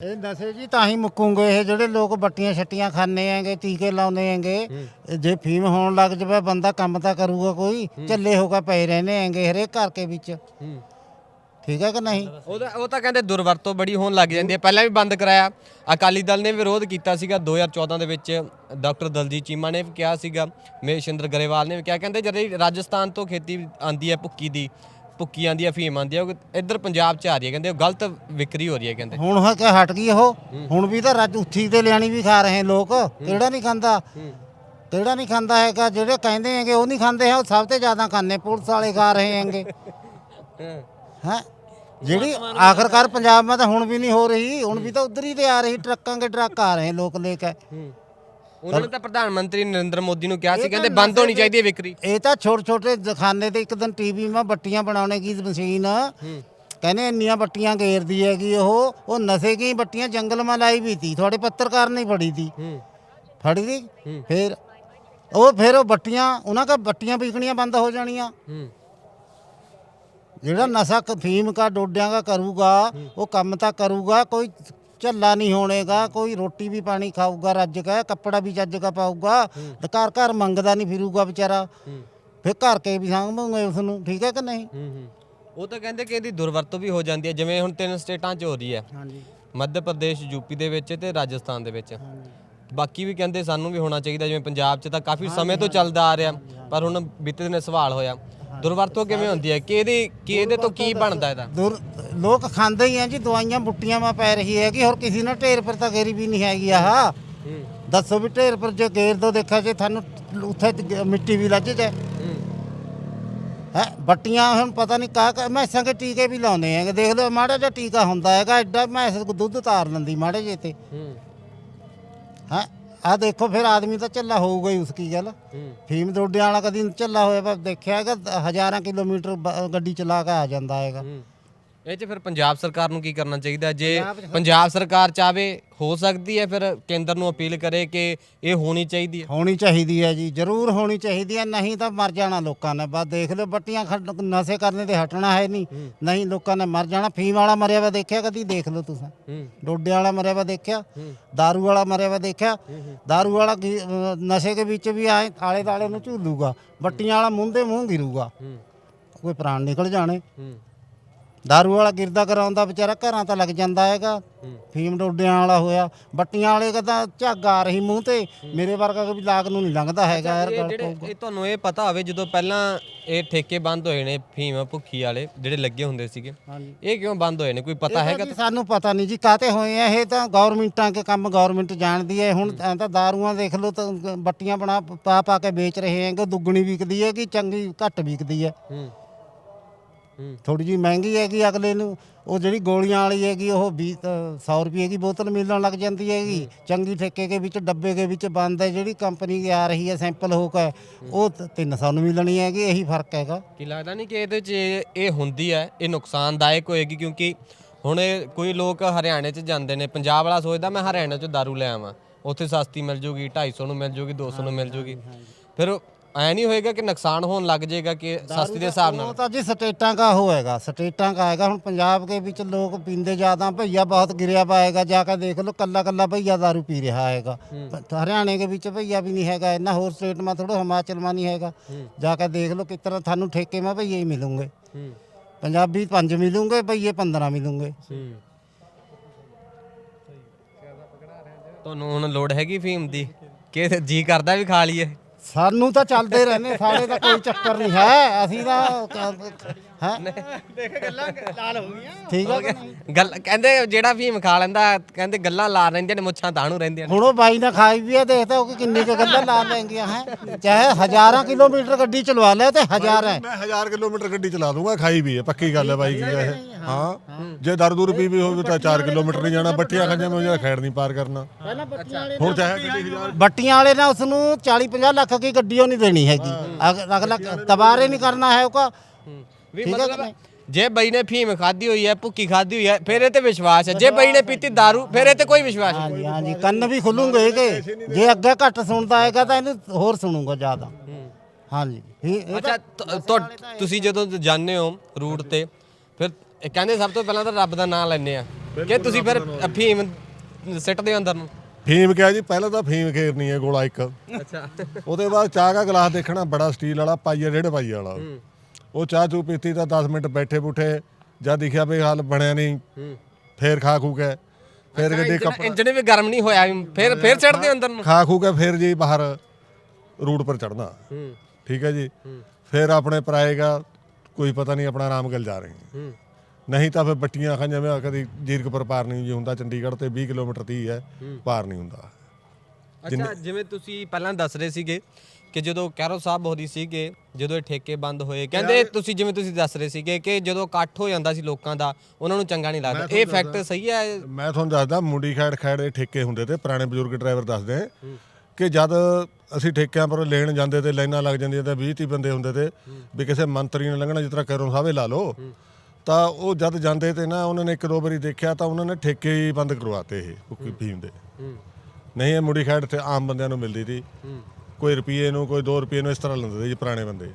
ਇਹ ਨਸ਼ੇ ਜੀ ਤਾਂ ਹੀ ਮੁੱਕੂਗੇ ਇਹ ਜਿਹੜੇ ਲੋਕ ਬੱਟੀਆਂ ਛੱਟੀਆਂ ਖਾਣੇ ਆਂਗੇ ਟੀਕੇ ਲਾਉਨੇ ਆਂਗੇ। ਜੇ ਫੀਮ ਹੋਣ ਲੱਗ ਜਵੇ ਬੰਦਾ ਕੰਮ ਤਾਂ ਕਰੂਗਾ ਕੋਈ ਝੱਲੇ ਹੋ ਕੇ ਪਏ ਰਹਿੰਦੇ ਆਂਗੇ ਹਰੇਕ ਘਰ ਕੇ ਵਿੱਚ। ਠੀਕ ਹੈ ਕਿ ਨਹੀਂ? ਉਹਦਾ ਉਹ ਤਾਂ ਕਹਿੰਦੇ ਦੁਰਵਰਤੋਂ ਬੜੀ ਹੋਣ ਲੱਗ ਜਾਂਦੀ ਹੈ। ਪਹਿਲਾਂ ਵੀ ਬੰਦ ਕਰਾਇਆ। ਅਕਾਲੀ ਦਲ ਨੇ ਵਿਰੋਧ ਕੀਤਾ ਸੀਗਾ 2014 ਦੇ ਵਿੱਚ। ਡਾਕਟਰ ਦਲਜੀਤ ਚੀਮਾ ਨੇ ਵੀ ਕਿਹਾ ਸੀਗਾ। ਮਹੇਸ਼ਿੰਦਰ ਗਰੇਵਾਲ ਨੇ ਵੀ ਕਿਹਾ। ਕਹਿੰਦੇ ਜਦੋਂ ਰਾਜਸਥਾਨ ਤੋਂ ਖੇਤੀ ਆਂਦੀ ਹੈ ਭੁੱਕੀ ਦੀ ਭੁੱਕੀ ਆਂਦੀ ਹੈ ਫੀਮ ਆਂਦੀ ਹੈ ਉਹ ਇੱਧਰ ਪੰਜਾਬ 'ਚ ਆ ਰਹੀ ਹੈ ਕਹਿੰਦੇ ਉਹ ਗਲਤ ਵਿਕਰੀ ਹੋ ਰਹੀ ਹੈ ਕਹਿੰਦੇ। ਹੁਣ ਹੋ ਕੇ ਹਟ ਗਈ ਉਹ। ਹੁਣ ਵੀ ਤਾਂ ਰੱਜ ਉੱਥੀ ਤੇ ਲਿਆਣੀ ਵੀ ਖਾ ਰਹੇ ਲੋਕ। ਕਿਹੜਾ ਨਹੀਂ ਖਾਂਦਾ? ਕਿਹੜਾ ਨਹੀਂ ਖਾਂਦਾ ਹੈਗਾ? ਜਿਹੜੇ ਕਹਿੰਦੇ ਹੈਗੇ ਉਹ ਨਹੀਂ ਖਾਂਦੇ ਹੈ ਉਹ ਸਭ ਤੋਂ ਜ਼ਿਆਦਾ ਖਾਂਦੇ ਪੁਲਿਸ ਵਾਲੇ ਖਾ ਰਹੇ ਹੈਗੇ। ਹੈ। ਜਿਹੜੀ ਆਖਰਕਾਰ ਪੰਜਾਬ ਮਾ ਤਾਂ ਹੁਣ ਵੀ ਨਹੀਂ ਹੋ ਰਹੀ ਹੁਣ ਵੀ ਤਾਂ ਉਧਰ ਹੀ ਤੇ ਆ ਰਹੀ ਟਰੱਕਾਂ ਕੇ ਟਰੱਕ ਆ ਰਹੇ ਲੋਕ ਲੈ ਕੇ। ਉਹਨਾਂ ਨੇ ਤਾਂ ਪ੍ਰਧਾਨ ਮੰਤਰੀ ਨਰਿੰਦਰ ਮੋਦੀ ਨੂੰ ਕਿਹਾ ਸੀ ਕਹਿੰਦੇ ਬੰਦ ਹੋਣੀ ਚਾਹੀਦੀ ਹੈ ਵਿਕਰੀ। ਇਹ ਤਾਂ ਛੋਟੇ ਛੋਟੇ ਦਖਾਨੇ ਤੇ ਇੱਕ ਦਿਨ ਟੀਵੀ ਮਾ ਬੱਟੀਆਂ ਬਣਾਉਣੇ ਕੀ ਮਸ਼ੀਨ। ਕਹਿੰਦੇ ਇੰਨੀਆਂ ਬੱਟੀਆਂ ਗੇਰਦੀ ਹੈਗੀ ਉਹ ਉਹ ਨਸ਼ੇ ਕੀ ਬੱਟੀਆਂ ਜੰਗਲ ਮਾ ਲਾਈ ਵੀ ਤੀ ਤੁਹਾਡੇ ਪੱਤਰਕਾਰ ਨੇ ਫੜੀ ਤੀ। ਫੜੀ ਤੀ? ਫਿਰ ਉਹ ਫਿਰ ਉਹ ਬੱਟੀਆਂ ਉਹਨਾਂ ਕਾ ਬੱਟੀਆਂ ਵਿਕਣੀਆਂ ਬੰਦ ਹੋ ਜਾਣੀਆਂ। ਜਿਹੜਾ ਨਸ਼ਾ ਕ- ਫੀਮ ਕਾ ਡੋਡਿਆਂ ਦਾ ਕਰੂਗਾ ਉਹ ਕੰਮ ਤਾਂ ਕਰੂਗਾ ਕੋਈ ਝੱਲਾ ਨਹੀਂ ਹੋਣੇਗਾ ਕੋਈ ਰੋਟੀ ਵੀ ਪਾਣੀ ਖਾਊਗਾ ਰੱਜ ਕੇ ਕੱਪੜਾ ਵੀ ਚੱਜ ਕਾ ਪਾਊਗਾ ਘਰ ਘਰ ਮੰਗਦਾ ਨਹੀਂ ਫਿਰੂਗਾ ਵਿਚਾਰਾ। ਫਿਰ ਘਰ ਕੇ ਵੀ ਸਾਂਭੂਗੇ ਉਸ ਨੂੰ ਠੀਕ ਹੈ ਕਿ ਨਹੀਂ? ਉਹ ਤਾਂ ਕਹਿੰਦੇ ਕਿ ਇਹਦੀ ਦੁਰਵਰਤੋਂ ਵੀ ਹੋ ਜਾਂਦੀ ਹੈ ਜਿਵੇਂ ਹੁਣ ਤਿੰਨ ਸਟੇਟਾਂ 'ਚ ਹੋ ਰਹੀ ਹੈ। ਹਾਂਜੀ। ਮੱਧ ਪ੍ਰਦੇਸ਼ ਯੂਪੀ ਦੇ ਵਿੱਚ ਤੇ ਰਾਜਸਥਾਨ ਦੇ ਵਿੱਚ। ਬਾਕੀ ਵੀ ਕਹਿੰਦੇ ਸਾਨੂੰ ਵੀ ਹੋਣਾ ਚਾਹੀਦਾ ਜਿਵੇਂ ਪੰਜਾਬ 'ਚ ਤਾਂ ਕਾਫੀ ਸਮੇਂ ਤੋਂ ਚੱਲਦਾ ਆ ਰਿਹਾ ਪਰ ਹੁਣ ਬੀਤੇ ਦਿਨੇ ਸਵਾਲ ਹੋਇਆ। ਦੁਰਵਰਤੋਂ ਕਿਵੇਂ ਹੁੰਦੀ ਹੈ? ਕਿ ਇਹਦੀ ਕਿ ਇਹਦੇ ਤੋਂ ਕੀ ਬਣਦਾ ਇਹਦਾ? ਦੁਰ ਲੋਕ ਖਾਂਦੇ ਹੀ ਆ ਜੀ ਦਵਾਈਆਂ ਬੁੱਟੀਆਂ ਮਾ ਪੈ ਰਹੀ ਹੈ ਕਿ ਹੋਰ ਕਿਸੇ ਨੇ ਢੇਰ ਪਰ ਤਾਂ ਗੇਰੀ ਵੀ ਨਹੀਂ ਹੈਗੀ ਆਹ। ਦੱਸੋ ਵੀ ਢੇਰ ਪਰ ਜੇ ਗੇਰ ਦੋ ਦੇਖਿਆ ਜੇ ਤੁਹਾਨੂੰ ਉੱਥੇ ਤੇ ਗ- ਮਿੱਟੀ ਵੀ ਲੱਜ ਜਾਏ। ਹੂੰ। ਬੱਟੀਆਂ ਹੁਣ ਪਤਾ ਨਹੀਂ ਕਾ ਕਾ ਮੈਸਾਂ ਕੇ ਟੀਕੇ ਵੀ ਲਾਉਂਦੇ ਹੈਗੇ ਦੇਖ ਲਓ ਮਾੜਾ ਜਿਹਾ ਟੀਕਾ ਹੁੰਦਾ ਹੈਗਾ ਐਡਾ ਮੈਸ ਦੁੱਧ ਤਾਰ ਲੈਂਦੀ ਮਾੜੇ ਜੇ ਤੇ ਹੂੰ। ਹੈ ਆ ਦੇਖੋ ਫਿਰ ਆਦਮੀ ਤਾਂ ਝੱਲਾ ਹੋਊਗਾ ਹੀ ਉਸ ਕੀ ਗੱਲ? ਫੀਮ ਦੋਡਿਆਂ ਵਾਲਾ ਕਦੀ ਝੱਲਾ ਹੋਇਆ ਪਰ ਦੇਖਿਆ ਹੈਗਾ ਹਜ਼ਾਰਾਂ ਕਿਲੋਮੀਟਰ ਬ- ਗੱਡੀ ਚਲਾ ਕੇ ਆ ਜਾਂਦਾ ਹੈਗਾ। ਇਹ 'ਚ ਫਿਰ ਪੰਜਾਬ ਸਰਕਾਰ ਨੂੰ ਕੀ ਕਰਨਾ ਚਾਹੀਦਾ ਜੇ ਪੰਜਾਬ 'ਚ- ਪੰਜਾਬ ਸਰਕਾਰ ਚਾਵੇ ਹੋ ਸਕਦੀ ਹੈ ਫਿਰ ਕੇਂਦਰ ਨੂੰ ਅਪੀਲ ਕਰੇ ਕਿ ਇਹ ਹੋਣੀ ਚਾਹੀਦੀ ਹੈ ਹੋਣੀ ਚਾਹੀਦੀ ਹੈ ਜੀ ਜ਼ਰੂਰ ਹੋਣੀ ਚਾਹੀਦੀ ਹੈ ਨਹੀਂ ਤਾਂ ਮਰ ਜਾਣਾ ਲੋਕਾਂ ਨੇ ਬਸ ਦੇਖ ਲਓ ਬੱਟੀਆਂ ਖੱਡ- ਨਸ਼ੇ ਕਰਨੇ ਤੇ ਹਟਣਾ ਹੈ ਨਹੀਂ ਨਹੀਂ ਲੋਕਾਂ ਨੇ ਮਰ ਜਾਣਾ ਫੀਮ ਵਾਲਾ ਮਰਿਆ ਵਾ ਦੇਖਿਆ ਕਦੀ ਦੇਖ ਲਓ ਤੁਸੀਂ ਹੂੰ ਡੋਡੇ ਵਾਲਾ ਮਰਿਆ ਵਾ ਦੇਖਿਆ ਹੂੰ। दारू ਵਾਲਾ ਮਰਿਆ ਵਾ ਦੇਖਿਆ दारू ਵਾਲਾ ਕੀ- ਅਹ ਨਸ਼ੇ ਦੇ ਵਿੱਚ ਵੀ ਆਏ ਆਲੇ ਦਾਲੇ ਨੂੰ ਝੂਲੂਗਾ ਬੱਟੀਆਂ ਵਾਲਾ ਮੂੰਹ ਦੇ ਮੂੰਹ ਗਿਰੂਗਾ ਹੂੰ ਕੋਈ ਪ੍ਰਾਣ ਨਿਕਲ ਜਾਣੇ ਹੂੰ दारू ਵਾਲਾ ਗਿਰਦਾ ਕਰਾਉਂਦਾ ਵਿਚਾਰਾ ਘਰਾਂ ਤਾਂ ਲੱਗ ਜਾਂਦਾ ਹੈਗਾ। ਫੀਮ ਡੋਡਿਆਂ ਵਾਲਾ ਹੋਇਆ ਬੱਟੀਆਂ ਵਾਲੇ ਦਾ ਤਾਂ ਝੱਗ ਆ ਰਹੀ ਮੂੰਹ ਤੇ ਮੇਰੇ ਵਰਗਾ ਕੋਈ ਲਾਗ ਨੂੰ ਨਹੀਂ ਲੰਘਦਾ ਹੈਗਾ ਯਾਰ ਇਹ ਗੱਲ ਜਿਹੜੇ। ਇਹ ਤੁਹਾਨੂੰ ਇਹ ਪਤਾ ਹੋਵੇ ਜਦੋਂ ਪਹਿਲਾਂ ਇਹ ਠੇਕੇ ਬੰਦ ਹੋਏ ਨੇ ਫੀਮ ਭੁੱਖੀ ਵਾਲੇ ਜਿਹੜੇ ਲੱਗੇ ਹੁੰਦੇ ਸੀਗੇ ਹਾਂਜੀ ਇਹ ਕਿਉਂ ਬੰਦ ਹੋਏ ਨੇ ਕੋਈ ਪਤਾ ਹੈਗਾ ਜੀ ਸਾਨੂੰ ਪਤਾ ਨਹੀਂ ਜੀ ਕਾਤੇ ਹੋਏ ਆ ਇਹ ਤਾਂ ਗਵਰਨਮੈਂਟਾਂ ਕੇ ਕੰਮ ਗਵਰਨਮੈਂਟ ਜਾਣਦੀ ਹੈ ਹੁਣ ਐਂ ਤਾਂ ਦਾਰੂਆਂ ਦੇਖ ਲਓ ਤਾਂ ਗ- ਬੱਟੀਆਂ ਬਣਾ ਪਾ ਪਾ ਕੇ ਵੇਚ ਰਹੇ ਹੈਗੇ ਦੁੱਗਣੀ ਵਿਕਦੀ ਹੈ ਕਿ ਚੰਗੀ ਘੱਟ ਵਿਕਦੀ ਹੂੰ ਥੋੜੀ ਜੀ ਮਹਿੰਗੀ ਹੈਗੀ ਅਗਲੇ ਨੂੰ, ਉਹ ਜਿਹੜੀ ਗੋਲੀਆਂ ਵਾਲੀ ਹੈਗੀ, ਉਹ 20 100 ਰੁਪਏ ਦੀ ਬੋਤਲ ਮਿਲਣ ਲੱਗ ਜਾਂਦੀ ਹੈਗੀ। ਚੰਗੀ ਠੇਕੇ ਦੇ ਵਿੱਚ, ਡੱਬੇ ਦੇ ਵਿੱਚ ਬੰਦ ਹੈ, ਜਿਹੜੀ ਕੰਪਨੀ ਆ ਰਹੀ ਹੈ ਸੈਂਪਲ ਹੋ ਕੇ ਉਹ 300 ਨੂੰ ਮਿਲਣੀ ਹੈਗੀ, ਇਹੀ ਫ਼ਰਕ ਹੈਗਾ। ਕੀ ਲੱਗਦਾ ਨਹੀਂ ਕਿ ਇਹਦੇ 'ਚ ਇਹ ਹੁੰਦੀ ਹੈ, ਇਹ ਨੁਕਸਾਨਦਾਇਕ ਹੋਏਗੀ? ਕਿਉਂਕਿ ਹੁਣ ਇਹ ਕੋਈ ਲੋਕ ਹਰਿਆਣੇ 'ਚ ਜਾਂਦੇ ਨੇ, ਪੰਜਾਬ ਵਾਲਾ ਸੋਚਦਾ, ਮੈਂ ਹਰਿਆਣੇ 'ਚੋਂ ਦਾਰੂ ਲੈ ਆਵਾਂ। ਉੱਥੇ ਸਸਤੀ ਮਿਲ ਜੂਗੀ 250 ਨੂੰ ਮਿਲ ਜੂਗੀ 200 ਨੂੰ ਮਿਲ ਜੂਗੀ। ਫਿਰ ਐ ਨਹੀਂ ਹੋਏਗਾ ਕਿ ਨੁਕਸਾਨ ਹੋਣ ਲੱਗ ਜਾਏਗਾ ਕਿ ਸਸਤੀ ਦੇ ਹਿਸਾਬ ਨਾਲ? ਉਹ ਤਾਂ ਜੀ ਸਟੇਟਾਂ ਦਾ ਹੋਏਗਾ ਸਟੇਟਾਂ ਦਾ ਹੈਗਾ ਹੁਣ ਪੰਜਾਬ ਦੇ ਵਿੱਚ ਲੋਕ ਪੀਂਦੇ ਜ਼ਿਆਦਾ ਭਈਆ ਬਹੁਤ ਗਿਰਿਆ ਪਾਏਗਾ ਜਾ ਕੇ ਦੇਖ ਲਓ ਕੱਲਾ ਕੱਲਾ ਭਈਆ दारू ਪੀ ਰਿਹਾ ਪ- ਹਰਿਆਣੇ ਦੇ ਵਿੱਚ ਭਈਆ ਵੀ ਨਹੀਂ ਹੈਗਾ ਇੰਨਾ ਹੋਰ ਸਟੇਟ ਮਾ ਥੋੜਾ ਹਿਮਾਚਲ ਮਾ ਨਹੀਂ ਹੈਗਾ। ਜਾ ਕੇ ਦੇਖ ਲਓ ਤਰ੍ਹਾਂ ਤੁਹਾਨੂੰ ਠੇਕੇ ਮਾ ਭਈਏ ਹੀ ਮਿਲੂਗੇ। ਪੰਜਾਬੀ ਪੰਜ ਮਿਲੂਗੇ ਭਈਏ 15 ਮਿਲੂਗੇ। ਤੁਹਾਨੂੰ ਹੁਣ ਲੋੜ ਹੈਗੀ ਫੀਮ ਦੀ? ਕਿ ਜੀ ਕਰਦਾ ਵੀ ਖਾ ਲਈਏ। ਸਾਨੂੰ ਤਾਂ ਚੱਲਦੇ ਰਹਿੰਦੇ ਸਾਡੇ ਤਾਂ ਕੋਈ ਚੱਕਰ ਨਹੀਂ ਹੈ? ਅਸੀਂ ਤਾਂ ਹੈ? ਦੇਖ ਗੱਲਾਂ ਲਾਲ ਹੋ ਗਈਆਂ। ਠੀਕ ਹੈ? ਗੱਲ ਕਹਿੰਦੇ ਜਿਹੜਾ ਫੀਮ ਖਾ ਲੈਂਦਾ ਕਹਿੰਦੇ ਗੱਲਾਂ ਲਾ ਰਹਿੰਦੀਆਂ ਨੇ ਮੁੱਛਾਂ ਤਾਣੂ ਰਹਿੰਦੀਆਂ ਨੇ। ਹੁਣ ਉਹ ਬਾਈ ਨੇ ਖਾਈ ਵੀ ਹੈ ਦੇਖਦਾ ਉਹ ਕਿ ਕਿੰਨੀ ਕੁ ਗੱਲਾਂ ਲਾ ਲੈਂਗੀਆਂ ਹੈ? ਚਾਹੇ ਹਜ਼ਾਰਾਂ ਕਿਲੋਮੀਟਰ ਗੱਡੀ ਚਲਵਾ ਲੈ ਤੇ ਹਜ਼ਾਰ ਹੈ। ਮੈਂ 1000 ਕਿਲੋਮੀਟਰ ਗੱਡੀ ਚਲਾ ਦੂੰਗਾ ਖਾਈ ਵੀ ਹੈ ਪੱਕੀ ਗੱਲ ਹੈ ਬਾਈ ਕੀ ਹੈ ਇਹ? ਹਾਂ। ਜੇ ਦਰ ਦੂਰ ਪੀ ਵੀ ਹੋਵੇ ਤਾਂ 4 ਕਿਲੋਮੀਟਰ ਨਹੀਂ ਜਾਣਾ ਬੱਟੀਆਂ ਖਾਂਜਾਂ ਮੈਂ ਜਿਹੜਾ ਖੈੜ ਨਹੀਂ ਪਾਰ ਕਰਨਾ। ਪਹਿਲਾਂ ਬੱਟੀਆਂ ਵਾਲੇ ਹੁਣ ਚਾਹੇ ਗੱਡੀ 1000 ਬੱਟੀਆਂ ਵਾਲੇ ਨੇ ਉਸ ਨੂੰ 40 50 ਲੱਖ ਦੀ ਗੱਡੀ ਉਹ ਨਹੀਂ ਦੇਣੀ ਹੈਗੀ। ਅਗ- ਅਗਲਾ ਤਬਾਰੇ ਨਹੀਂ ਕਰਨਾ ਹੈ ਉਹਦਾ ਵੀ ਠੀਕ ਹੈ ਕਿ ਮਤਲਬ? ਜੇ ਬਈ ਨੇ ਫੀਮ ਖਾਦੀ ਹੋਈ ਹੈ ਭੁੱਕੀ ਖਾਦੀ ਹੋਈ ਹੈ ਫਿਰ ਇਹ ਤੇ ਵਿਸ਼ਵਾਸ ਹੈ। ਜੇ ਬਈ ਨੇ ਪੀਤੀ दारू ਫਿਰ ਇਹ ਤੇ ਕੋਈ ਵਿਸ਼ਵਾਸ ਨਹੀਂ। ਹਾਂਜੀ ਹਾਂਜੀ। ਕੰਨ ਵੀ ਖੁੱਲੂਗੇ ਕਿ ਜੇ ਅੱਗੇ ਘੱਟ ਸੁਣਦਾ ਹੈਗਾ ਤਾਂ ਇਹਨੂੰ ਹੋਰ ਸੁਣੂਗਾ ਜ਼ਿਆਦਾ। ਹਾਂਜੀ। ਅੱਛਾ ਤੁ- ਤੁ- ਤੁਸੀਂ ਜਦੋਂ ਜਾਂਦੇ ਹੋ ਰੂਟ ਤੇ ਫਿਰ ਇਹ ਕਹਿੰਦੇ ਸਭ ਤੋਂ ਪਹਿਲਾਂ ਤਾਂ ਰੱਬ ਦਾ ਨਾਮ ਲੈਣੇ ਆ। ਕਿ ਤੁਸੀਂ ਫਿਰ ਅਫੀਮ ਸਿੱਟਦੇ ਹੋ ਅੰਦਰ ਨੂੰ? ਫੀਮ ਕਿਹਾ ਜੀ ਪਹਿਲਾਂ ਤਾਂ ਫੀਮ ਖੇਰਨੀ ਹੈ ਗੋਲਾ ਇੱਕ। ਅੱਛਾ। ਉਹਦੇ ਬਾਅਦ ਚਾਹ ਦਾ ਗਲਾਸ ਦੇਖਣਾ ਬੜਾ ਸਟੀਲ ਵਾਲਾ ਪਾਈਆ ਡੇਢ ਪਾਈਆ ਵਾਲਾ। ਉਹ ਚਾਹ ਚੂ ਪੀਤੀ ਤਾਂ 10 ਮਿੰਟ ਬੈਠੇ ਬੁੱਠੇ ਜਦ ਦਿਖਿਆ ਵੀ ਹਾਲ ਬਣਿਆ ਨਹੀਂ ਫੇਰ ਖਾ ਖੂ ਕੇ ਫੇਰ ਗੱਡੀ ਕੱਪ ਇੰਜਣ ਵੀ ਗਰਮ ਨਹੀਂ ਹੋਇਆ ਫਿਰ ਫਿਰ ਹੋ ਅੰਦਰ ਨੂੰ? ਖਾ ਖੂ ਕੇ ਫੇਰ ਜੀ ਬਾਹਰ ਰੂਟ ਪਰ ਚੜਨਾ ਠੀਕ ਹੈ ਜੀ। ਫਿਰ ਆਪਣੇ ਪਰਾਏਗਾ ਕੋਈ ਪਤਾ ਨਹੀਂ ਆਪਣਾ ਆਰਾਮਗਲ ਜਾ ਰਹੇ ਹੂੰ। ਨਹੀਂ ਤਾਂ ਫਿਰ ਬੱਟੀਆਂ ਖਾਂ ਜਿਵੇਂ ਕਦੀ ਜੀਰਕਪੁਰ ਪਾਰ ਨਹੀਂ ਜੀ ਹੁੰਦਾ ਚੰਡੀਗੜ੍ਹ ਤੇ 20 ਕਿਲੋਮੀਟਰ 30 ਹੈ ਪਾਰ ਨਹੀਂ ਹੁੰਦਾ। ਅੱਛਾ ਜਿਵੇਂ ਤੁਸੀਂ ਪਹਿਲਾਂ ਦੱਸ ਰਹੇ ਸੀਗੇ ਕਿ ਜਦੋਂ ਕੈਰੋ ਸਾਹਿਬ ਹੋਰੀ ਸੀਗੇ ਜਦੋਂ ਇਹ ਠੇਕੇ ਬੰਦ ਹੋਏ ਕਹਿੰਦੇ ਤੁਸੀਂ ਜਿਵੇਂ ਤੁਸੀਂ ਦੱਸ ਰਹੇ ਸੀਗੇ ਕਿ ਜਦੋਂ ਇਕੱਠ ਹੋ ਜਾਂਦਾ ਸੀ ਲੋਕਾਂ ਦਾ ਉਹਨਾਂ ਨੂੰ ਚੰਗਾ ਨਹੀਂ ਲੱਗਦਾ। ਇਹ ਫੈਕਟ ਸਹੀ ਹੈ? ਮੈਂ ਤੁਹਾਨੂੰ ਦੱਸਦਾ ਮੁੰਡੀ ਖੈੜ ਖੈੜ ਦੇ ਠੇਕੇ ਹੁੰਦੇ ਤੇ ਪੁਰਾਣੇ ਬਜ਼ੁਰਗ ਡਰਾਈਵਰ ਦੱਸਦੇ ਕਿ ਜਦ ਅਸੀਂ ਠੇਕਿਆਂ ਪਰ ਲੈਣ ਜਾਂਦੇ ਤੇ ਲਾਈਨਾਂ ਲੱਗ ਜਾਂਦੀਆਂ ਤੇ 20 30 ਬੰਦੇ ਹੁੰਦੇ ਤੇ ਵੀ ਕਿਸੇ ਮੰਤਰੀ ਨੇ ਲੰਘਣਾ ਜਿਸ ਤਰ੍ਹਾਂ ਕੈਰੋਂ ਸਾਹਿਬੇ ਲਾ ਲਓ। ਤਾਂ ਉਹ ਜਦ ਜਾਂਦੇ ਤੇ ਨਾ ਉਹਨਾਂ ਨੇ ਇੱਕ ਦੋ ਵਾਰੀ ਦੇਖਿਆ ਤਾਂ ਉਹਨਾਂ ਨੇ ਠੇਕੇ ਹੀ ਬੰਦ ਕਰਵਾਤੇ ਇਹ ਕੁੱਕੀ ਫੀਮ ਦੇ। ਨਹੀਂ ਇਹ ਮੁੰਡੀ ਖੈੜ ਤੇ ਆਮ ਬੰਦਿਆਂ ਨੂੰ ਮਿਲਦੀ ਸੀ। ਕੋਈ ਰੁਪਏ ਨੂੰ ਕੋਈ 2 ਰੁਪਏ ਨੂੰ ਇਸ ਤਰ੍ਹਾਂ ਲੈਂਦੇ ਜੀ ਪੁਰਾਣੇ ਬੰਦੇ।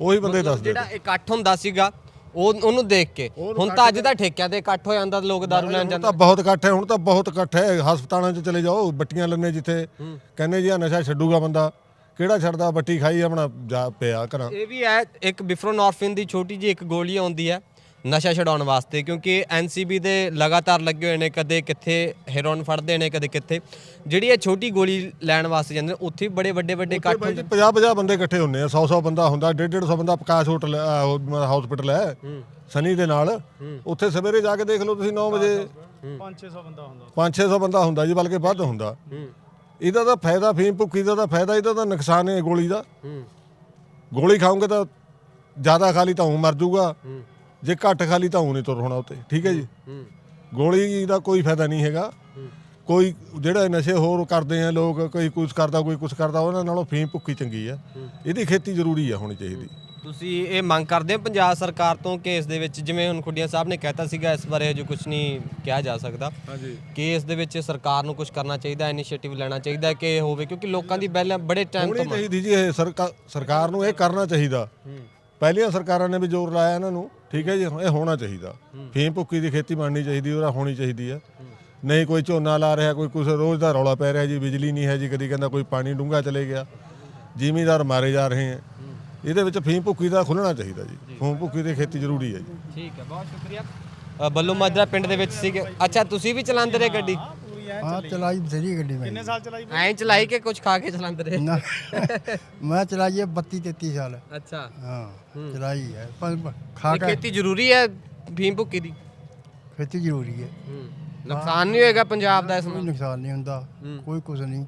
ਉਹੀ ਬੰਦੇ ਦੱਸਦੇ ਜਿਹੜਾ ਇਕੱਠ ਹੁੰਦਾ ਸੀਗਾ ਉਹ ਉਹਨੂੰ ਦੇਖ ਕੇ। ਹੁਣ ਤਾਂ ਅੱਜ ਦਾ ਠੇਕਿਆਂ ਤੇ ਇਕੱਠ ਹੋ ਜਾਂਦਾ ਲੋਕ ਦਾਰੂ ਲੈਣ ਹੁਣ ਜਾਂਦੇ। ਤਾਂ ਬਹੁਤ ਇਕੱਠ ਹੈ ਹੁਣ ਤਾਂ ਬਹੁਤ ਇਕੱਠ ਹੈ। ਹਸਪਤਾਲਾਂ 'ਚ ਚਲੇ ਜਾਓ ਬੱਟੀਆਂ ਲੰਨੇ ਜਿੱਥੇ। ਕਹਿੰਦੇ ਜੀ ਆ ਨਸ਼ਾ ਛੱਡੂਗਾ ਬੰਦਾ। ਕਿਹੜਾ ਛੱਡਦਾ? ਬੱਟੀ ਖਾਈ ਆਪਣਾ ਜਾ ਪਿਆ ਘਰਾਂ। ਇਹ ਵੀ ਹੈ ਇੱਕ ਬਿਫਰੋਨੋਰਫਿਨ ਦੀ ਛੋਟੀ ਜਿਹੀ ਇੱਕ ਗੋਲੀ ਆਉਂਦੀ ਹੈ। ਨਸ਼ਾ ਛਡਾਉਣ ਵਾਸਤੇ ਕਿਉਂਕਿ ਐਨਸੀਬੀ ਦੇ ਲਗਾਤਾਰ ਲੱਗੇ ਹੋਏ ਨੇ ਕਦੇ ਕਿੱਥੇ ਹੈਰੋਨ ਫੜਦੇ ਨੇ ਕਦੇ ਕਿੱਥੇ। ਜਿਹੜੀ ਇਹ ਛੋਟੀ ਗੋਲੀ ਲੈਣ ਵਾਸਤੇ ਜਾਂਦੇ ਨੇ ਉੱਥੇ ਵੀ ਬੜੇ ਵੱਡੇ ਵੱਡੇ ਇਕੱਠ ਬਾਈ ਜੀ 50 50 ਬੰਦੇ ਇਕੱਠੇ ਹੁੰਨੇ ਆ 100 100 ਬੰਦਾ ਹੁੰਦਾ 150 150 ਬੰਦਾ ਪ੍ਰਕਾਸ਼ ਹੋਟਲ ਹਸਪੀਟਲ ਹੈ ਸਨੀ ਦੇ ਨਾਲ। ਉੱਥੇ ਸਵੇਰੇ ਜਾ ਕੇ ਦੇਖ ਲਓ ਤੁਸੀਂ 9 ਵਜੇ। 5-600 ਬੰਦਾ। ਹੁੰਦਾ। 5-600 ਬੰਦਾ ਹੁੰਦਾ ਜੀ ਬਲਕਿ ਵੱਧ ਹੁੰਦਾ। ਇਹਦਾ ਤਾਂ ਫਾਇਦਾ ਫੀਮ ਭੁੱਕੀ ਦਾ ਤਾਂ ਫਾਇਦਾ ਇਹਦਾ ਤਾਂ ਨੁਕਸਾਨ ਹੈ ਗੋਲੀ ਦਾ। ਗੋਲੀ ਖਾਓਗੇ ਤਾਂ ਜ਼ਿਆਦਾ ਖਾ ਲਈ ਤਾਂ ਉਹ ਮਰ ਜਾਊਗਾ ਜੇ ਘੱਟ ਖਾ ਲਈ ਤਾਂ ਉਹ ਨਹੀਂ ਤੁਰ ਹੋਣਾ ਉੱਤੇ ਠੀਕ ਹੈ ਜੀ? ਗੋਲੀ ਦਾ ਕੋਈ ਫਾਇਦਾ ਨਹੀਂ ਹੈਗਾ। ਕੋਈ ਜਿਹੜੇ ਨਸ਼ੇ ਹੋਰ ਕਰਦੇ ਆ ਲੋਕ ਕੋਈ ਕੁਝ ਕਰਦਾ ਕੋਈ ਕੁਝ ਕਰਦਾ ਉਹਨਾਂ ਨਾਲੋਂ ਫੀਮ ਭੁੱਕੀ ਚੰਗੀ ਆ। ਇਹਦੀ ਖੇਤੀ ਜ਼ਰੂਰੀ ਆ ਹੋਣੀ ਚਾਹੀਦੀ। ਤੁਸੀਂ ਇਹ ਮੰਗ ਕਰਦੇ ਹੋ ਪੰਜਾਬ ਸਰਕਾਰ ਤੋਂ ਕਿ ਇਸ ਦੇ ਵਿੱਚ ਜਿਵੇਂ ਹੁਣ ਖੁੱਡੀਆਂ ਸਾਹਿਬ ਨੇ ਕਹਿਤਾ ਸੀਗਾ ਇਸ ਬਾਰੇ ਜੋ ਕੁਝ ਨਹੀਂ ਕਿਹਾ ਜਾ ਸਕਦਾ। ਹਾਂਜੀ। ਕਿ ਇਸ ਦੇ ਵਿੱਚ ਸਰਕਾਰ ਨੂੰ ਕੁਝ ਕਰਨਾ ਚਾਹੀਦਾ ਇਨੀਸ਼ੀਏਟਿਵ ਲੈਣਾ ਚਾਹੀਦਾ ਕਿ ਇਹ ਹੋਵੇ ਕਿਉਂਕਿ ਲੋਕਾਂ ਦੀ ਪਹਿਲਾਂ ਬੜੇ ਟਾਈਮ ਹੋਣੀ ਤੋਂ ਚਾਹੀਦੀ ਜੀ ਇਹ ਸਰਕਾ- ਸਰਕਾਰ ਨੂੰ ਇਹ ਕਰਨਾ ਚਾਹੀਦਾ। ਪਹਿਲੀਆਂ ਸਰਕਾਰਾਂ ਨੇ ਵੀ ਜ਼ੋਰ ਲਾਇਆ ਇਹਨਾਂ ਨੂੰ। ਠੀਕ ਹੈ ਜੀ, ਇਹ ਹੋਣਾ ਚਾਹੀਦਾ। ਫੀਮ ਭੁੱਕੀ ਦੀ ਖੇਤੀ ਬਣਨੀ ਚਾਹੀਦੀ, ਉਹਦਾ ਹੋਣੀ ਚਾਹੀਦੀ ਹੈ। ਨਹੀਂ ਕੋਈ ਝੋਨਾ ਲਾ ਰਿਹਾ, ਕੋਈ ਕੁਛ, ਰੋਜ਼ ਦਾ ਰੌਲਾ ਪੈ ਰਿਹਾ ਜੀ, ਬਿਜਲੀ ਨਹੀਂ ਹੈ ਜੀ, ਕਦੀ ਕਹਿੰਦਾ ਕੋਈ ਪਾਣੀ ਡੂੰਘਾ ਚਲੇ ਗਿਆ। ਜ਼ਿਮੀਦਾਰ ਮਾਰੇ ਜਾ ਰਹੇ ਹੈ। ਇਹਦੇ ਵਿੱਚ ਫੀਮ ਭੁੱਕੀ ਦਾ ਖੁੱਲਣਾ ਚਾਹੀਦਾ ਜੀ। ਫੀਮ ਭੁੱਕੀ ਦੀ ਖੇਤੀ ਜ਼ਰੂਰੀ ਹੈ ਜੀ। ਠੀਕ ਹੈ, ਬਹੁਤ ਸ਼ੁਕਰੀਆ। ਬੱਲੂ ਮਾਜਰਾ ਪਿੰਡ ਦੇ ਵਿੱਚ ਸੀਗੇ। ਅੱਛਾ, ਤੁਸੀਂ ਵੀ ਚਲਾਉਂਦੇ ਰਹੇ ਗੱਡੀ? ਹਾਂ ਚਲਾਈ ਬਥੇਰੀ ਗੱਡੀ ਮੈਂ ਕਿੰਨੇ ਸਾਲ ਚਲਾਈ ਐਂ ਚਲਾਈ ਕਿ ਕੁਝ ਖਾ ਕੇ ਚਲਾਉਂਦੇ ਰਹੇ? ਨਾ ਮੈਂ ਚਲਾਈ ਹੈ 32 33 ਸਾਲ। ਅੱਛਾ। ਹਾਂ ਚਲਾਈ ਹੈ ਪਰ ਖਾ ਕੇ ਖੇਤੀ ਜ਼ਰੂਰੀ ਹੈ ਭੀਮ ਭੁੱਕੀ ਦੀ? ਖੇਤੀ ਜ਼ਰੂਰੀ ਹੈ। ਨੁਕਸਾਨ ਨਹੀਂ ਹੋਏਗਾ ਪੰਜਾਬ ਦਾ ਇਸ ਨਾਲ? ਨੁਕਸਾਨ ਨਹੀਂ ਹੁੰਦਾ ਕੋਈ ਕੁਝ ਨਹੀਂ।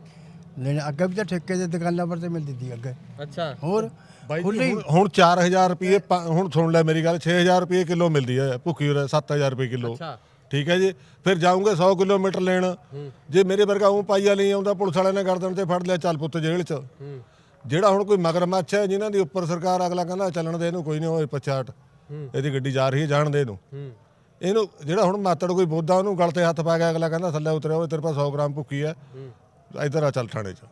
ਲੈਣ ਅੱਗੇ ਵੀ ਤਾਂ ਠੇਕੇ ਦੇ ਦੁਕਾਨਾਂ ਪਰ ਤੇ ਮਿਲਦੀ ਸੀ ਅੱਗੇ। ਅੱਛਾ। ਹੋਰ? ਬਾਈ ਜੀ ਹੁਣ- ਹੁਣ 4000 ਰੁਪਏ ਹੁਣ ਸੁਣ ਲੈ ਮੇਰੀ ਗੱਲ 6000 ਰੁਪਏ ਕਿਲੋ ਮਿਲਦੀ ਹੈ ਭੁੱਕੀ ਉਰੇ 7000 ਰੁਪਏ ਕਿਲੋ। ਅੱਛਾ। ਠੀਕ ਹੈ ਜੀ? ਫਿਰ ਜਾਊਂਗੇ 100 ਕਿਲੋਮੀਟਰ ਲੈਣ। ਜੇ ਮੇਰੇ ਵਰਗਾ ਉਹ ਪਾਈਆ ਨਹੀਂ ਆਉਂਦਾ ਪੁਲਿਸ ਵਾਲਿਆਂ ਨੇ ਗਰਦਨ ਤੇ ਫੜ ਲਿਆ ਚੱਲ ਪੁੱਤ ਜੇਲ੍ਹ 'ਚ। ਜਿਹੜਾ ਹੁਣ ਕੋਈ ਮਗਰਮੱਛ ਹੈ ਜਿਨ੍ਹਾਂ ਦੀ ਉੱਪਰ ਸਰਕਾਰ ਅਗਲਾ ਕਹਿੰਦਾ ਚੱਲਣ ਦੇ ਇਹਨੂੰ ਕੋਈ ਨਹੀਂ ਹੋਏ ਪਛਾਟ। ਇਹਦੀ ਗੱਡੀ ਜਾ ਰਹੀ ਹੈ ਜਾਣ ਦੇ ਇਹਨੂੰ। ਇਹਨੂੰ ਜਿਹੜਾ ਹੁਣ ਮਾਤੜ ਕੋਈ ਬੋਦਾ ਉਹਨੂੰ ਗਲ ਤੇ ਹੱਥ ਪਾ ਗਿਆ ਅਗਲਾ ਕਹਿੰਦਾ ਥੱਲੇ ਉਤਰਿਆ ਹੋਏ ਤੇਰੇ ਪਾਸ 100 ਗ੍ਰਾਮ ਭੁੱਕੀ ਹੈ। ਇੱਧਰ ਆ ਚੱਲ ਥਾਣੇ 'ਚ।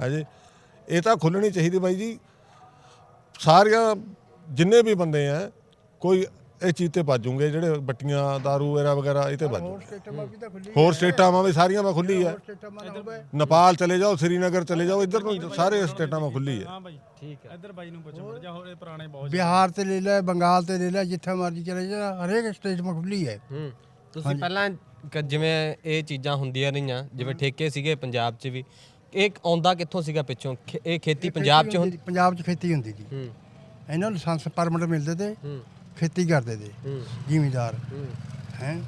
ਹੈ। ਜੀ? ਇਹ ਤਾਂ ਖੁੱਲਣੀ ਚਾਹੀਦੀ ਬਾਈ ਜੀ। ਸਾਰੀਆਂ ਜਿੰਨੇ ਵੀ ਬੰਦੇ ਆ ਕੋਈ ਇਹ ਚੀਜ਼ ਤੇ ਬਾਜੂਗੇ ਜਿਹੜੇ ਬੱਟੀਆਂ दारू ਵਗੈਰਾ ਵਗੈਰਾ ਇਹ ਤੇ ਬਾਜੂ ਸਟੇਟਾਂ ਵੀ ਤਾਂ ਖੁੱਲੀ ਹੋਰ ਸਟੇਟਾਂ ਮਾ ਵੀ ਸਾਰੀਆਂ ਮਾ ਖੁੱਲੀ ਹੈ। ਸਟੇਟਾਂ ਮਾ ਹੋਵੇ ਨੇਪਾਲ ਚਲੇ ਜਾਓ ਸ੍ਰੀਨਗਰ ਚਲੇ ਜਾਓ ਇੱਧਰ ਨੂੰ ਸਾਰੇ ਸਟੇਟਾਂ ਮਾ ਖੁੱਲੀ ਹੈ। ਹਾਂ ਬਾਈ ਠੀਕ ਹੈ। ਇੱਧਰ ਬਾਈ ਨੂੰ ਪੁੱਛੋ ਮਰ ਜਾ ਹੋਰ ਇਹ ਪੁਰਾਣੇ ਬਹੁਤ ਬਿਹਾਰ ਤੇ ਲੈ ਲੈ ਬੰਗਾਲ ਤੇ ਲੈ ਲੈ ਜਿੱਥੇ ਮਰਜ਼ੀ ਚਲੇ ਜਾ ਹਰੇਕ ਸਟੇਟ ਮਾ ਖੁੱਲੀ ਹੈ। ਹੂੰ ਤੁਸੀਂ ਪਹਿਲਾਂ ਕ- ਜਿਵੇਂ ਇਹ ਚੀਜ਼ਾਂ ਹੁੰਦੀਆਂ ਰਹੀਆਂ ਜਿਵੇਂ ਠੇਕੇ ਸੀਗੇ ਪੰਜਾਬ 'ਚ ਵੀ ਇਹ ਆਉਂਦਾ ਕਿੱਥੋਂ ਸੀਗਾ ਪਿੱਛੋਂ? ਖੇ- ਇਹ ਖੇਤੀ ਪੰਜਾਬ 'ਚ ਹੁੰਦੀ ਪੰਜਾਬ 'ਚ ਖੇਤੀ ਹੁੰਦੀ ਸੀ ਹੂੰ। ਇਹਨਾਂ ਨੂੰ ਲਾਇਸੈਂਸ ਪਰਮਿਟ ਮਿਲਦੇ ਤੇ। ਹੂੰ। ਖੇਤੀ ਕਰਦੇ ਤੇ ਹੂੰ। ਜ਼ਿਮੀਦਾਰ। ਹੂੰ। ਹੈ?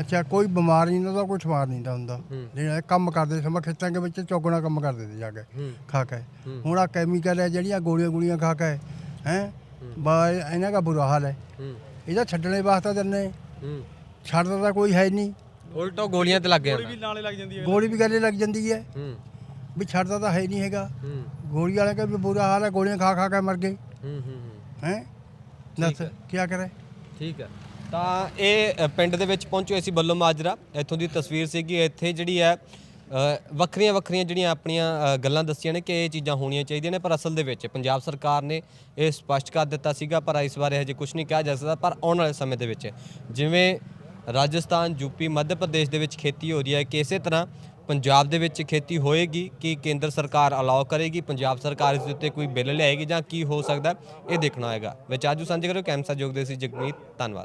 ਅੱਛਾ ਕੋਈ ਬਿਮਾਰ ਨਹੀਂ ਹੁੰਦਾ ਕੋਈ ਠਮਾਰ ਨਹੀਂ ਦਾ ਹੁੰਦਾ। ਹੂੰ। ਜਿਹੜਾ ਇਹ ਕੰਮ ਕਰਦੇ ਸਮਾਂ ਖੇਤਾਂ ਦੇ ਵਿੱਚ ਚੌਗਣਾ ਕੰਮ ਕਰਦੇ ਤੇ ਜਾ ਕੇ ਹੂੰ। ਖਾ ਕੇ। ਹੁਣ ਆ ਕੈਮੀਕਲ ਹੈ ਜਿਹੜੀਆਂ ਗੋਲੀਆਂ ਗੋਲੀਆਂ ਖਾ ਕੇ ਹੈ? ਬਾ ਇਹਨਾਂ ਦਾ ਬੁਰਾ ਹਾਲ ਹੈ। ਹੂੰ। ਇਹਦਾ ਛੱਡਣੇ ਵਾਸਤੇ ਦਿੰਨੇ ਹੂੰ। ਛੱਡਦਾ ਤਾਂ ਕੋਈ ਹੈ ਨਹੀਂ। ਉਲਟੋ ਗੋਲੀਆਂ ਤੇ ਲੱਗ ਗਿਆ ਵੀ ਨਾਲੇ ਲੱਗ ਜਾਂਦੀ ਹੈ। ਗੋਲੀ ਵੀ ਗਲੇ ਲੱਗ ਜਾਂਦੀ ਹੈ। ਹੂੰ। ਵੀ ਛੱਡਦਾ ਤਾਂ ਹੈ ਨਹੀਂ ਹੈਗਾ। ਹੂੰ। ਗੋਲੀ ਵਾਲੇ ਵੀ ਬੁਰਾ ਹਾਲ ਹੈ ਗੋਲੀਆਂ ਖਾ ਖਾ ਕੇ ਮਰ ਗਏ। ਹੂੰ। ਹੈ? ਦੱਸ ਕੀ ਕਰੇ? ਠੀਕ ਹੈ। ਤਾਂ ਇਹ ਅ, ਪਿੰਡ ਦੇ ਵਿੱਚ ਪਹੁੰਚੇ ਸੀ ਬੱਲੋ ਮਾਜਰਾ। ਇੱਥੋਂ ਦੀ ਤਸਵੀਰ ਸੀਗੀ। ਇੱਥੇ ਜਿਹੜੀ ਹੈ ਵੱਖਰੀਆਂ ਵੱਖਰੀਆਂ ਜਿਹੜੀਆਂ ਆਪਣੀਆਂ ਅ, ਗੱਲਾਂ ਦੱਸੀਆਂ ਨੇ ਕਿ ਇਹ ਚੀਜ਼ਾਂ ਹੋਣੀਆਂ ਚਾਹੀਦੀਆਂ ਨੇ ਪਰ ਅਸਲ ਦੇ ਵਿੱਚ ਪੰਜਾਬ ਸਰਕਾਰ ਨੇ ਇਹ ਸਪਸ਼ਟ ਕਰ ਦਿੱਤਾ ਸੀਗਾ ਪਰ ਇਸ ਬਾਰੇ ਹਜੇ ਕੁਝ ਨਹੀਂ ਕਿਹਾ ਜਾ ਸਕਦਾ ਪਰ ਆਉਣ ਵਾਲੇ ਸਮੇਂ ਦੇ ਵਿੱਚ ਜਿਵੇਂ ਰਾਜਸਥਾਨ ਯੂਪੀ ਮੱਧ ਪ੍ਰਦੇਸ਼ ਦੇ ਵਿੱਚ ਖੇਤੀ ਹੋ ਰਹੀ ਹੈ ਕਿ ਇਸੇ ਤਰ੍ਹਾਂ ਪੰਜਾਬ ਦੇ ਵਿੱਚ ਖੇਤੀ ਹੋਏਗੀ, ਕਿ ਕੇਂਦਰ ਸਰਕਾਰ ਅਲਾਉ ਕਰੇਗੀ, ਪੰਜਾਬ ਸਰਕਾਰ ਇਸ ਦੇ ਉੱਤੇ ਕੋਈ ਬਿੱਲ ਲਿਆਏਗੀ ਜਾਂ ਕੀ ਹੋ ਸਕਦਾ, ਇਹ ਦੇਖਣਾ ਹੋਏਗਾ। ਵਿੱਚ ਆਜੂ ਸਾਂਝੇ ਕਰੋ ਕੈਮਸਾ ਜੋਗਦੇ ਸੀ ਜਗਮੀਤ, ਧੰਨਵਾਦ।